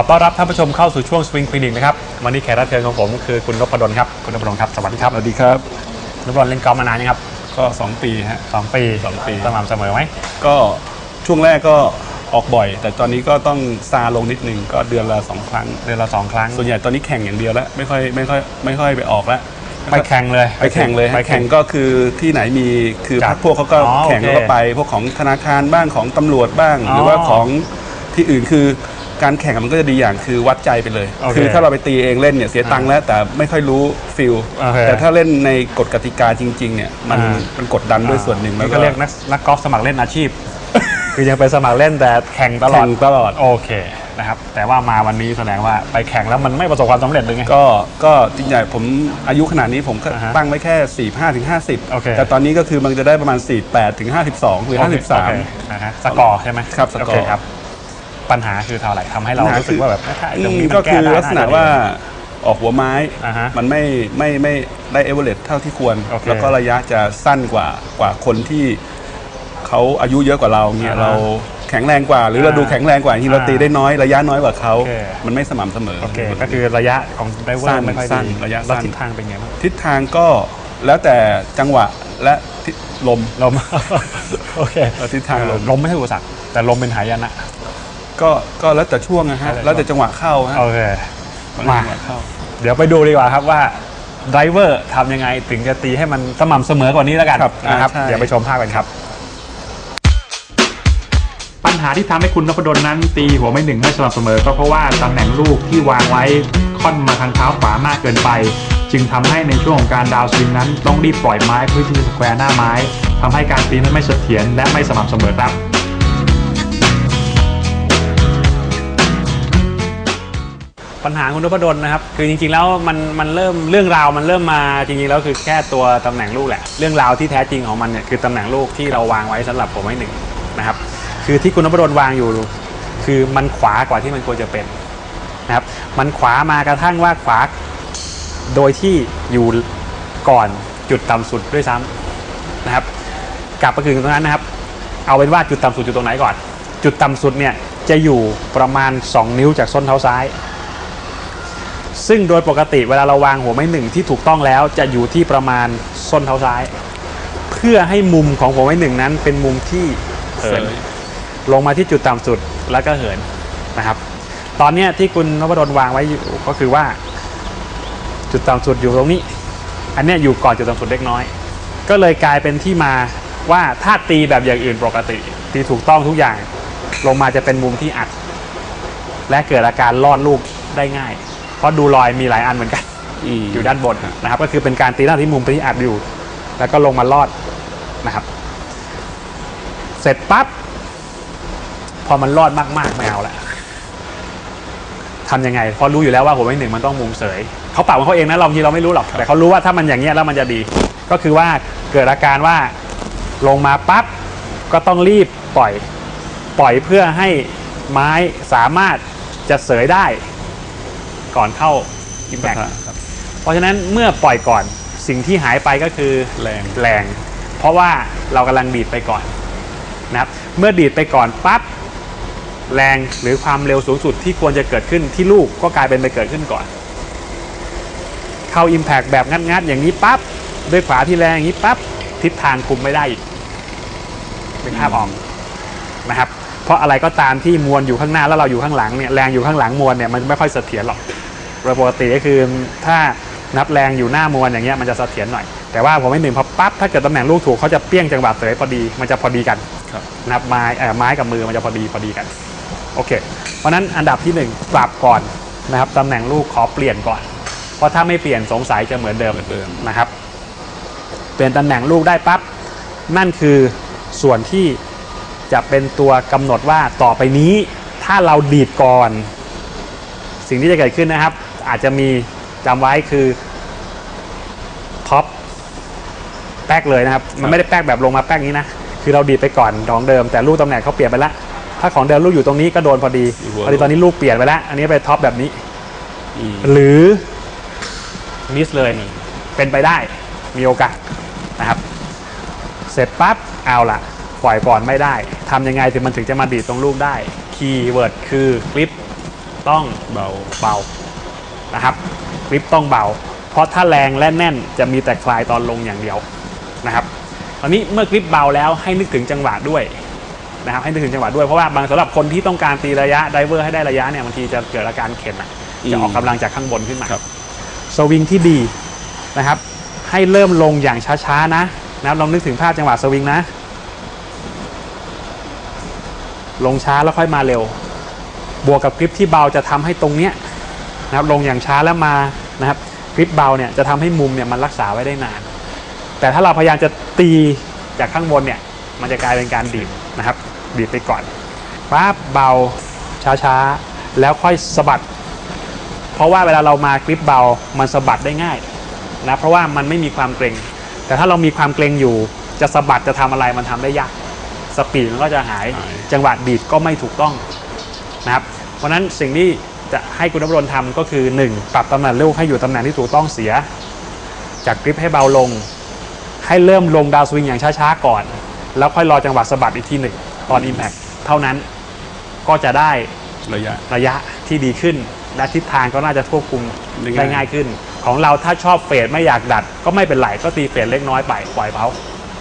อต้อนรับท่านผู้ชมเข้าสู่ช่วงสวิงคลินิกนะครับวันนี้แขกรับเชิญของผมคือคุณนพดลครับคุณนพดลครับสวัสดีครับสวัสดีครับนพดลเล่นกอล์ฟมานานยังครับก็2ปีฮะสองปีสองปีสม่ำเสมอไหมก็ช่วงแรกก็ออกบ่อย แต่ตอนนี้ก็ต้องซาลงนิดนึงก็เดือนละสองครั้ง เดือนละสองครั้ง ส่วนใหญ่ตอนนี้แข่งอย่างเดียวแล้วไม่ค่อยไม่ค่อยไม่ค่อยไปออกแล้วไปแข่งเลยไปแข่งเลยฮะไปแข่งก็คือที่ไหนมีคือจัดพักพวกเขาก็อ๋อแข่งโอเคแล้วก็ไป พวกของธนาคารบ้างของตำรวจบ้างอ๋อหรือว่าของที่อื่นคือ การแข่งมันก็จะดีอย่างคือวัดใจไปเลย โอเคคือถ้าเราไปตีเองเล่นเนี่ยเสียตังค์แล้วแต่ไม่ค่อยรู้ฟิลโอเคแต่ถ้าเล่นในกฎกติกาจริง ๆ เนี่ยมันอ่ามันกดดันด้วยส่วนหนึ่งนี่แล้วก็เรียกนักนักกอล์ฟสมัครเล่นอาชีพ คือยังไปสมัครเล่นแต่แข่งตลอดแข่งตลอด โอเคนะครับ แต่ว่ามาวันนี้แสดงว่าไปแข่งแล้วมันไม่ประสบความสำเร็จเลยไง ก็ก็จริงๆผมอายุขนาดนี้ผมก็อ่าฮะตั้งไว้แค่ 45ถึง50โอเคแต่ตอนนี้ก็คือมันจะได้ประมาณ 48ถึง52 หรือ โอเค53 นะฮะสกอร์ใช่ไหมครับสกอร์ โเคครับ ปัญหาคือเท่าไหร่ทำให้เราปัญหารู้สึกว่าแบบถ้าอืตรงมนี้มันก็คือแได้ลักษณะจดี ว่าออกหัวไม้อ่าฮะมันไม่ไม่ไม่ได้เอเวอเรสเท่าที่ควร โอเคแล้วก็ระยะจะสั้นกว่ากว่าคนที่เขาอายุเยอะกว่าเราเนี่ยอ่าฮะเราแข็งแรงกว่า หรือเราอ่าดูแข็งแรงกว่าที่เราอ่าตีได้น้อยระยะน้อยกว่าเขาโอเค มันไม่สม่ำเสมอ โอเคก็คือระยะของไดเวอสั้ร์นไม่ค่อยสั้ดีนระยะแล้วสั้น ทิศทางเป็นไงบ้างทิศทางก็แล้วแต่จังหวะและทิศลม ลม โอเคเออทิศทางลม ลมไม่ใช่อุปสรรคแต่ลมเป็นหายนะ ก็ก็แล้วแต่ช่วงนะฮะ แล้วแต่แล้วแต่จังหวะเข้าฮะโอเคแล้วมาแต่จังหวะเข้า เดี๋ยวไปดูดีกว่าครับว่าไดเวอร์ทำยังไงถึงจะตีให้มันสม่ำเสมอกว่านี้แล้วกันครับนะครับ อ่าใช่ เดี๋ยวไปชมภาพกันครับ ปัญหาที่ทำให้คุณนพดลนั้นตีหัวไม่หนึ่งไม่สม่ำเสมอ ก็เพราะว่าตำแหน่งลูกที่วางไว้ค่อนมาทางเท้าขวามากเกินไป จึงทำให้ในช่วงของการดาวน์สวิงนั้นต้องรีบปล่อยไม้เพื่อที่จะสแควร์หน้าไม้ทำให้การตีนั้นไม่เสถียรและไม่สม่ำเสมอครับ ปัญหาคุณนพดลนะครับ คือจริงๆแล้วมันมันเริ่มเรื่องราวมันเริ่มมาจริงๆแล้วคือแค่ตัวตำแหน่งลูกแหละ เรื่องราวที่แท้จริงของมันเนี่ยคือตำแหน่งลูกที่เราวางไว้สำหรับผมไว้หนึ่งนะครับ คือที่คุณนพดลวางอยู่ คือมันขวากว่าที่มันควรจะเป็นนะครับ มันขวามากระทั่งว่าขวาโดยที่อยู่ก่อนจุดต่ำสุดด้วยซ้ำนะครับ กลับไปถึงตรงนั้นนะครับ เอาเป็นว่าจุดต่ำสุดอยู่ตรงไหนก่อน จุดต่ำสุดเนี่ยจะอยู่ประมาณ 2 นิ้วจากส้นเท้าซ้าย ซึ่งโดยปกติเวลาเราวางหัวไม้หนึ่งที่ถูกต้องแล้วจะอยู่ที่ประมาณส้นเท้าซ้าย เพื่อให้มุมของหัวไม้หนึ่งนั้นเป็นมุมที่เหินลงมาที่จุดต่ำสุดแล้วก็เหินนะครับ ตอนนี้ที่คุณนพดลวางไว้อยู่ก็คือว่า จุดต่ำสุดอยู่ตรงนี้ อันนี้อยู่ก่อนจุดต่ำสุดเล็กน้อย ก็เลยกลายเป็นที่มาว่าถ้าตีแบบอย่างอื่นปกติ ตีถูกต้องทุกอย่าง ลงมาจะเป็นมุมที่อัด และเกิดอาการลอดลูกได้ง่าย เพราะดูรอยมีหลายอันเหมือนกันมอยู่ด้านบนนะครับ ก็คือเป็นการตีหน้าที่มุมที่อัดอยู่ แล้วก็ลงมาลอดนะครับ เสร็จปั๊บพอมันรอดมากๆไม่เอาละทำยังไงเพราะรู้อยู่แล้วว่าหัวไม้หนึ่งมันต้องมุมเสยเขาปรับของเขาเองนะเราบางทีเราไม่รู้หรอกแต่เขารู้ว่าถ้ามันอย่างเงี้ยแล้วมันจะดี ก็คือว่าเกิดอาการว่าลงมาปั๊บก็ต้องรีบปล่อย ปล่อยเพื่อให้ไม้สามารถจะเสยได้ ก่อนเข้าอิมแพปะคทะครับ เพราะฉะนั้นเมื่อปล่อยก่อนสิ่งที่หายไปก็คือแรงแรง เพราะว่าเรากำลังดีดไปก่อนนะครับเมื่อดีดไปก่อนปั๊บแรงหรือความเร็วสูงสุดที่ควรจะเกิดขึ้นที่ลูกก็กลายเป็นไปเกิดขึ้นก่อน เข้า Impact แบบงัดๆอย่างนี้ปั๊บด้วยขวาที่แรงอย่างนี้ปั๊บทิศทางคุมไม่ได้อีกเป็นภาพออกนะครับเพ ราะอะไรก็ตามที่มวลอยู่ข้างหน้าแล้วเราอยู่ข้างหลังเนี่ยแรงอยู่ข้างหลังมวลเนี่ยมันไม่ค่อยเสถียรหรอกโดยปกติก็คือถ้านับแรงอยู่หน้ามวลอย่างเงี้ยมันจะเสถียรหน่อย แต่ว่าผมไม่หนึ่งพอปั๊บถ้าเกิดตำแหน่งลูกถูกเขาจะเปี้ยงจังหวะเสยพอดีมันจะพอดีกันครับนับไม้เอ่อไม้กับมือมันจะพอดีพอดีกันโอเค เพราะฉะนั้นอันดับที่หนึ่งปรับก่อนนะครับตำแหน่งลูกขอเปลี่ยนก่อน เพราะถ้าไม่เปลี่ยนสงสัยจะเหมือนเดิมเหมือนเดิมนะครับ เปลี่ยนตำแหน่งลูกได้ปั๊บนั่นคือส่วนที่ จะเป็นตัวกำหนดว่าต่อไปนี้ ถ้าเราดีดก่อน สิ่งที่จะเกิดขึ้นนะครับ อาจจะมีจำไว้คือท็อปแป๊กเลยนะครับ มันไม่ได้แป๊กแบบลงมาแป๊กนี้นะ คือเราดีดไปก่อนของเดิม แต่ลูกตำแหน่งเขาเปลี่ยนไปล้วถ้าของเดิมลูกอยู่ตรงนี้ก็โดนพอดีพอดีตอนนี้ลูกเปลี่ยนไปล้วอันนี้ไปท็อปแบบนี้หรือมิสเลยเป็นไปได้มีโอกาสนะครับ เสร็จปั๊บเอาละ ปล่อยก่อนไม่ได้ทำยังไงถึงมันถึงจะมาดีดตรงลูกได้คีย์เวิร์ดคือกริปต้องเบาเบานะครับกริปต้องเบา เพราะถ้าแรงและแน่นจะมีแต่คลายตอนลงอย่างเดียวนะครับตอนนี้เมื่อกริปเบาแล้วให้นึกถึงจังหวะด้วยนะครับให้นึกถึงจังหวะด้วยเพราะว่าบางสำหรับคนที่ต้องการตีระยะไดเวอร์ให้ได้ระยะเนี่ยบางทีจะเกิดอาการเข็นอะจะออกกำลังจากข้างบนขึ้นมาครับสวิงที่ดีนะครับ ให้เริ่มลงอย่างช้าๆนะนะครับลองนึกถึงภาพจังหวะสวิงนะ ลงช้าแล้วค่อยมาเร็ว บวกกับกริปที่เบาจะทำให้ตรงเนี้ยนะครับลงอย่างช้าแล้วมานะครับกริปเบาเนี่ยจะทำให้มุมเนี่ยมันรักษาไว้ได้นาน แต่ถ้าเราพยายามจะตีจากข้างบนเนี่ยมันจะกลายเป็นการดีดนะครับดีดไปก่อนปั๊บเบาช้าๆ แล้วค่อยสะบัด เพราะว่าเวลาเรามากริปเบามันสะบัดได้ง่ายนะเพราะว่ามันไม่มีความเกรงแต่ถ้าเรามีความเกรงอยู่จะสะบัดจะทำอะไรมันทำได้ยาก สปีดมันก็จะหายหายจังหวะดีดก็ไม่ถูกต้องนะครับ เพราะฉะนั้นสิ่งที่จะให้คุณนพดลทำก็คือ 1. ปรับตำแหน่งลูกให้อยู่ตำแหน่งที่ถูกต้องเสีย จากกริปให้เบาลง ให้เริ่มลงดาวสวิงอย่างช้าๆก่อน แล้วค่อยรอจังหวะสะบัดอีกทีหนึ่งตอน Impact เท่านั้นก็จะได้ระยะระยะที่ดีขึ้น และทิศทางก็น่าจะควบคุมได้ได้ง่ายง่ายขึ้น ของเราถ้าชอบเฟดไม่อยากดัด ก็ไม่เป็นไรก็ตีเฟดเล็กน้อยไปปล่อยเขา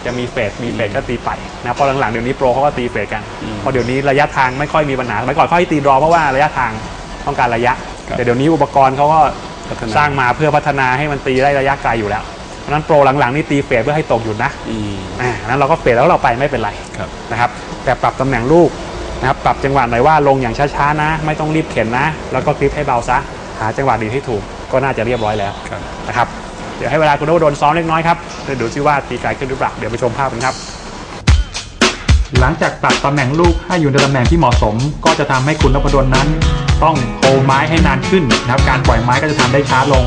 จะมีเฟดมีเฟดก็ตีไปนะเพราะหลังๆเดี๋ยวนี้โปรเขาก็ตีเฟดกันเพราะเดี๋ยวนี้ระยะทางไม่ค่อยมีปัญหาสมัยก่อนเขาให้ตีดรอเพราะว่าระยะทางต้องการระยะครับแต่เดี๋ยวนี้อุปกรณ์เขาก็พัฒนาสร้างมาเพื่อพัฒนาให้มันตีได้ระยะไกลอยู่แล้วเพราะฉะนั้นโปรหลังๆนี่ตีเฟดเพื่อให้ตกหยุดนะอืมอ่านั้นเราก็เฟดแล้วเราไปไม่เป็นไรครับนะครับแต่ปรับตำแหน่งลูกนะครับปรับจังหวะหน่อยว่าลงอย่างช้าๆนะ ไม่ต้องรีบเข็นนะ แล้วก็กริปให้เบาซะหาจังหวะดีที่ถูกก็น่าจะเรียบร้อยแล้วครับนะครับ เดี๋ยวให้เวลาคุณโดโดนซ้อมเล็กน้อยครับเดี๋ยวดูซิว่าตีไกลขึ้นหรือเปล่าเดี๋ยวไปชมภาพกันครับ หลังจากตัดตำแหน่งลูกให้อยู่ในตำแหน่งที่เหมาะสม ก็จะทำให้คุณนพดลนั้น ต้องโคไม้ให้นานขึ้นนะครับการปล่อยไม้ก็จะทำได้ช้าลง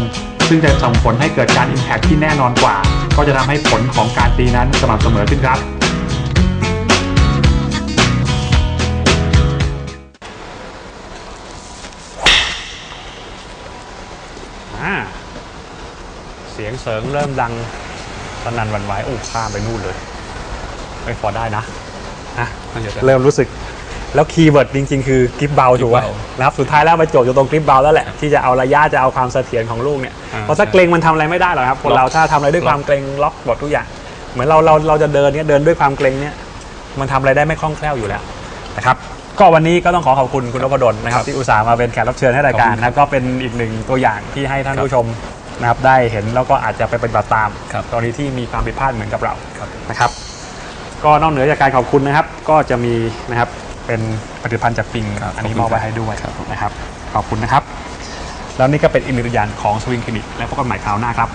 ซึ่งจะส่งผลให้เกิดการอิมแพคที่แน่นอนกว่า ก็จะทำให้ผลของการตีนั้นสม่ำเสมอขึ้นครับ ยงเสริงเริ่มดังสนั่นหวันไหวโอ้ข้ามไปนู่นเลยไม่พอได้นะอะน่าจะได้เริ่มรู้สึกแล้วคีย์เวิร์ดจริง ๆ คือกริปเบาถูกไหมกริปเบานะครับสุดท้ายแล้วมาโจทย์อยู่ตรงกริปเบาแล้วแหละ ที่จะเอาระยะจะเอาความเสถียรของลูกเนี่ยอ่าเพราะถ้าใช่เกรงมันทำอะไรไม่ได้หรอกครับคนล็อกเราถ้าทำอะไรด้วยล็อกความเกรงล็อกหมดทุกอย่าง เหมือนเราเราเราจะเดินเนี่ยเดินด้วยความเกรงเนี่ยมันทำอะไรได้ไม่คล่องแคล่วอยู่แล้วนะครับก็วันนี้ก็ต้องขอขอบคุณคุณนพดลนะครับที่อุตส่าห์มาเป็นแขกรับเชิญให้รายการนะครับก็เป็นอีกหนึ่งตัวอย่างที่ให้ท่านผู้ชม นะครับได้เห็นแล้วก็อาจจะไปปฏิบัติตามครับกรณีที่มีความผิดพลาดเหมือนกับเราครับ นะครับ ก็นอกเหนือจากการขอบคุณนะครับ ก็จะมีนะครับเป็นผลิตภัณฑ์จากปิงครับอันนี้ขอบมคุอบณไว้ให้ด้วยครับผมนะครับ ขอบคุณนะครับ แล้วนี่ก็เป็นอีกหนึ่งตัวอย่างของสวิงคลินิกและพบกันใหม่คราวหน้าครับ